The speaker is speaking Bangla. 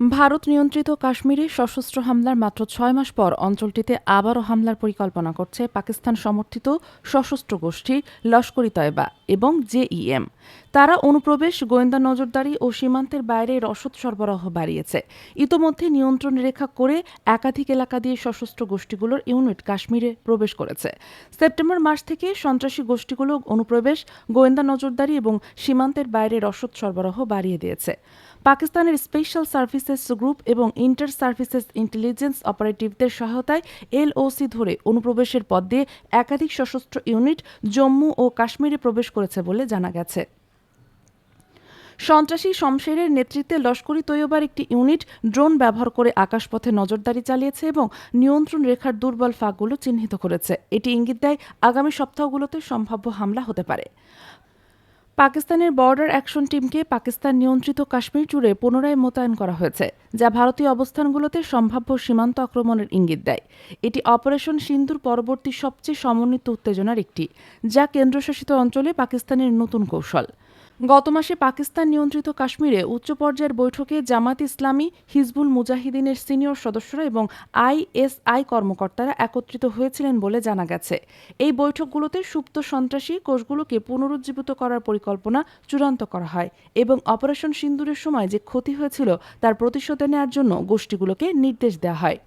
ভারত নিয়ন্ত্রিত কাশ্মীরে সশস্ত্র হামলার মাত্র ছয় মাস পর অঞ্চলটিতে আবারও হামলার পরিকল্পনা করছে পাকিস্তান সমর্থিত সশস্ত্র গোষ্ঠী লস্করি তয়বা এবং জেইএম তারা অনুপ্রবেশ, গোয়েন্দা নজরদারি ও সীমান্তের বাইরে রসদ সরবরাহ বাড়িয়েছে। ইতোমধ্যে নিয়ন্ত্রণ রেখা করে একাধিক এলাকা দিয়ে সশস্ত্র গোষ্ঠীগুলোর ইউনিট কাশ্মীরে প্রবেশ করেছে। সেপ্টেম্বর মাস থেকে সন্ত্রাসী গোষ্ঠীগুলো অনুপ্রবেশ, গোয়েন্দা নজরদারি এবং সীমান্তের বাইরে রসদ সরবরাহ বাড়িয়ে দিয়েছে। পাকিস্তানের স্পেশাল সার্ভিসেস গ্রুপ এবং ইন্টার সার্ভিসেস ইন্টেলিজেন্স অপারেটিভদের সহায়তায় এলওসি ধরে অনুপ্রবেশের পথ দিয়ে একাধিক সশস্ত্র ইউনিট জম্মু ও কাশ্মীরে প্রবেশ করেছে বলে জানা গেছে। সন্ত্রাসী শমশেরের নেতৃত্বে লস্করি তৈয়বার একটি ইউনিট ড্রোন ব্যবহার করে আকাশপথে নজরদারি চালিয়েছে এবং নিয়ন্ত্রণ রেখার দুর্বল ফাঁকগুলো চিহ্নিত করেছে। এটি ইঙ্গিত দেয় আগামী সপ্তাহগুলোতে সম্ভাব্য হামলা হতে পারে। পাকিস্তানের বর্ডার অ্যাকশন টিমকে পাকিস্তান নিয়ন্ত্রিত কাশ্মীর জুড়ে পুনরায় মোতায়েন করা হয়েছে, যা ভারতীয় অবস্থানগুলোতে সম্ভাব্য সীমান্ত আক্রমণের ইঙ্গিত দেয়। এটি অপারেশন সিন্ধুর পরবর্তী সবচেয়ে সমন্বিত উত্তেজনার একটি, যা কেন্দ্রশাসিত অঞ্চলে পাকিস্তানের নতুন কৌশল। গত মাসে পাকিস্তান নিয়ন্ত্রিত কাশ্মীরে উচ্চ পর্যায়ের বৈঠকে জামাত ইসলামী, হিজবুল মুজাহিদিনের সিনিয়র সদস্যরা এবং আইএসআই কর্মকর্তারা একত্রিত হয়েছিলেন বলে জানা গেছে। এই বৈঠকগুলোতে সুপ্ত সন্ত্রাসী কোষগুলোকে পুনরুজ্জীবিত করার পরিকল্পনা চূড়ান্ত করা হয় এবং অপারেশন সিন্দুরের সময় যে ক্ষতি হয়েছিল তার প্রতিশোধ নেওয়ার জন্য গোষ্ঠীগুলোকে নির্দেশ দেওয়া হয়।